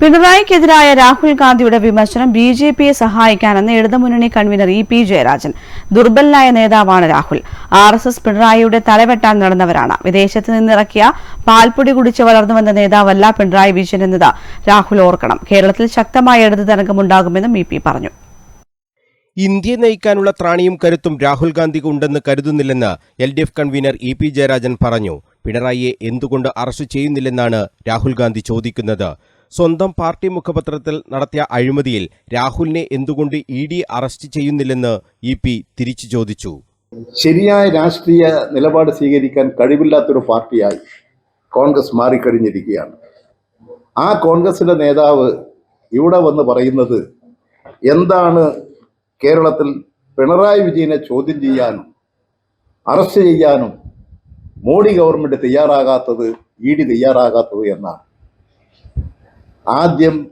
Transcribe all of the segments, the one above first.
പിണറായിക്കെതിരായ രാഹുൽ ഗാന്ധിയുടെ വിമർശനം B J പിയെ സഹായിക്കാനെന്ന് ഇടതുമുന്നണി കൺവീനർ ഇ പി ജയരാജൻ. ദുർബലനായ നേതാവാണ് രാഹുൽ. ആർ എസ് എസ് പിണറായിയുടെ തലവെട്ടാൻ നടന്നവരാണ്. വിദേശത്ത് നിന്നിറക്കിയ പാൽപ്പൊടി കുടിച്ച് വളർന്നു വന്ന നേതാവല്ല പിണറായി വിജയൻ എന്നത് രാഹുൽ ഓർക്കണം. കേരളത്തിൽ ശക്തമായ ഇടതു തരംഗമുണ്ടാകുമെന്നും ഇ പി പറഞ്ഞു. ഇന്ത്യയെ നയിക്കാനുള്ള ത്രാണിയും കരുത്തും രാഹുൽ ഗാന്ധിക്ക് ഉണ്ടെന്ന് കരുതുന്നില്ലെന്ന് L D F convener E P Jayarajan പറഞ്ഞു. പിണറായിയെ എന്തുകൊണ്ട് അറസ്റ്റ് ചെയ്യുന്നില്ലെന്നാണ് രാഹുൽ ഗാന്ധി ചോദിക്കുന്നത്. സ്വന്തം പാർട്ടി മുഖപത്രത്തിൽ നടത്തിയ അഴിമതിയിൽ രാഹുലിനെ എന്തുകൊണ്ട് ഇ ഡി അറസ്റ്റ് ചെയ്യുന്നില്ലെന്ന് ഇ പി തിരിച്ചു ചോദിച്ചു. ശരിയായ രാഷ്ട്രീയ നിലപാട് സ്വീകരിക്കാൻ കഴിവില്ലാത്തൊരു പാർട്ടിയായി കോൺഗ്രസ് മാറിക്കഴിഞ്ഞിരിക്കുകയാണ്. ആ കോൺഗ്രസിന്റെ നേതാവ് ഇവിടെ വന്ന് പറയുന്നത് എന്താണ് കേരളത്തിൽ പിണറായി വിജയനെ ചോദ്യം ചെയ്യാനും അറസ്റ്റ് ചെയ്യാനും മോഡി ഗവൺമെന്റ് തയ്യാറാകാത്തത് ഇ ഡി തയ്യാറാകാത്തത് എന്നാണ്. ആദ്യം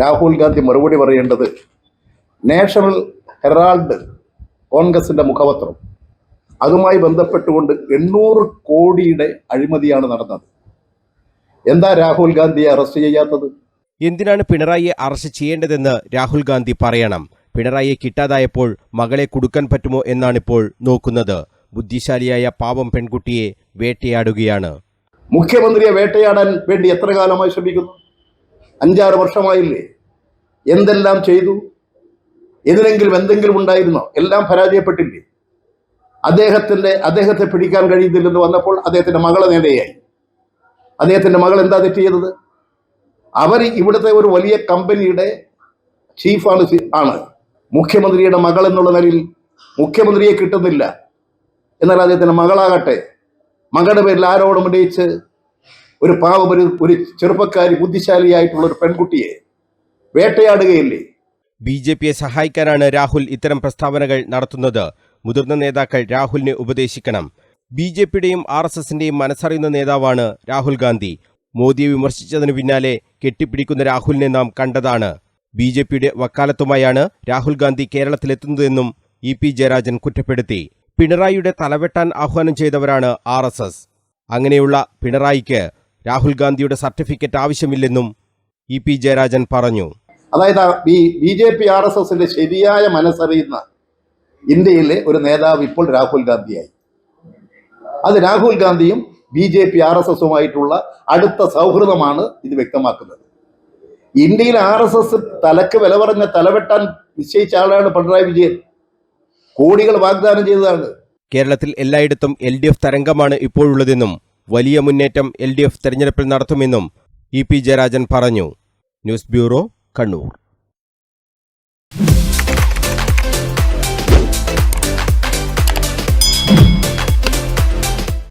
രാഹുൽ ഗാന്ധി മറുപടി പറയേണ്ടത് നാഷണൽ ഹെറാൾഡ് കോൺഗ്രസിന്റെ മുഖപത്രം. അതുമായി ബന്ധപ്പെട്ടുകൊണ്ട് എണ്ണൂറ് കോടിയുടെ അഴിമതിയാണ് നടന്നത്. എന്താ രാഹുൽ ഗാന്ധിയെ അറസ്റ്റ് ചെയ്യാത്തത്? എന്തിനാണ് പിണറായിയെ അറസ്റ്റ് ചെയ്യേണ്ടതെന്ന് രാഹുൽ ഗാന്ധി പറയണം. പിണറായിയെ കിട്ടാതായപ്പോൾ മകളെ കൊടുക്കാൻ പറ്റുമോ എന്നാണിപ്പോൾ നോക്കുന്നത്. ബുദ്ധിശാലിയായ പാവം പെൺകുട്ടിയെ വേട്ടയാടുകയാണ്. മുഖ്യമന്ത്രിയെ വേട്ടയാടാൻ വേണ്ടി എത്ര കാലമായി ശ്രമിക്കുന്നു? അഞ്ചാറ് വർഷമായില്ലേ? എന്തെല്ലാം ചെയ്തു? ഇതിനെങ്കിലും എന്തെങ്കിലും ഉണ്ടായിരുന്നോ? എല്ലാം പരാജയപ്പെട്ടില്ലേ? അദ്ദേഹത്തിന്റെ അദ്ദേഹത്തെ പിടിക്കാൻ കഴിയുന്നില്ലെന്ന് വന്നപ്പോൾ അദ്ദേഹത്തിന്റെ മകളെ നേരെയായി. അദ്ദേഹത്തിന്റെ മകൾ എന്താ തെറ്റ് ചെയ്തത്? അവർ ഇവിടുത്തെ ഒരു വലിയ കമ്പനിയുടെ ചീഫാണ് ആണ്. മുഖ്യമന്ത്രിയുടെ മകൾ എന്നുള്ള നിലയിൽ മുഖ്യമന്ത്രിയെ കിട്ടുന്നില്ല. എന്നാൽ അദ്ദേഹത്തിന്റെ മകളാകട്ടെ മകളുടെ പേരിൽ ആരോടും ഉന്നയിച്ച് ഒരു പാവം ഒരു ഒരു ചെറുപ്പക്കാരി ബുദ്ധിശാലിയായിട്ടുള്ള ഒരു പെൺകുട്ടിയെ വേട്ടയാടുകയില്ലേ? ബി ജെ പിയെ സഹായിക്കാനാണ് രാഹുൽ ഇത്തരം പ്രസ്താവനകൾ നടത്തുന്നത്. മുതിർന്ന നേതാക്കൾ രാഹുലിനെ ഉപദേശിക്കണം. ബി ജെ പിയുടെയും ആർ എസ് എസിന്റെയും മനസ്സറിയുന്ന നേതാവാണ് രാഹുൽ ഗാന്ധി. മോദിയെ വിമർശിച്ചതിനു പിന്നാലെ കെട്ടിപ്പിടിക്കുന്ന രാഹുലിനെ നാം കണ്ടതാണ്. ബി ജെ പിയുടെ വക്കാലത്തുമായാണ് രാഹുൽ ഗാന്ധി കേരളത്തിലെത്തുന്നതെന്നും ഇ പി ജയരാജൻ കുറ്റപ്പെടുത്തി. പിണറായിയുടെ തലവെട്ടാൻ ആഹ്വാനം ചെയ്തവരാണ് ആർ അങ്ങനെയുള്ള പിണറായിക്ക് രാഹുൽ ഗാന്ധിയുടെ സർട്ടിഫിക്കറ്റ് ആവശ്യമില്ലെന്നും ഇ പി ജയരാജൻ പറഞ്ഞു. അതായത് ഈ B J P R S എസിന്റെ ശരിയായ മനസ്സറിയുന്ന ഇന്ത്യയിലെ ഒരു നേതാവ് ഇപ്പോൾ രാഹുൽ ഗാന്ധിയായി. അത് രാഹുൽ ഗാന്ധിയും B J P R S എസുമായിട്ടുള്ള അടുത്ത സൗഹൃദമാണ് ഇത് വ്യക്തമാക്കുന്നത്. ഇന്ത്യയിൽ ആർ എസ് എസ് തലക്ക് വില പറഞ്ഞ തലവെട്ടാൻ നിശ്ചയിച്ച ആളാണ് പിണറായി വിജയൻ. കോടികൾ വാഗ്ദാനം ചെയ്തതാണ്. കേരളത്തിൽ എല്ലായിടത്തും എൽ ഡി എഫ് തരംഗമാണ് ഇപ്പോഴുള്ളതെന്നും വലിയ മുന്നേറ്റം എൽ ഡി എഫ് തെരഞ്ഞെടുപ്പിൽ നടത്തുമെന്നും ഇ പി ജയരാജൻ പറഞ്ഞു. News bureau Kannur.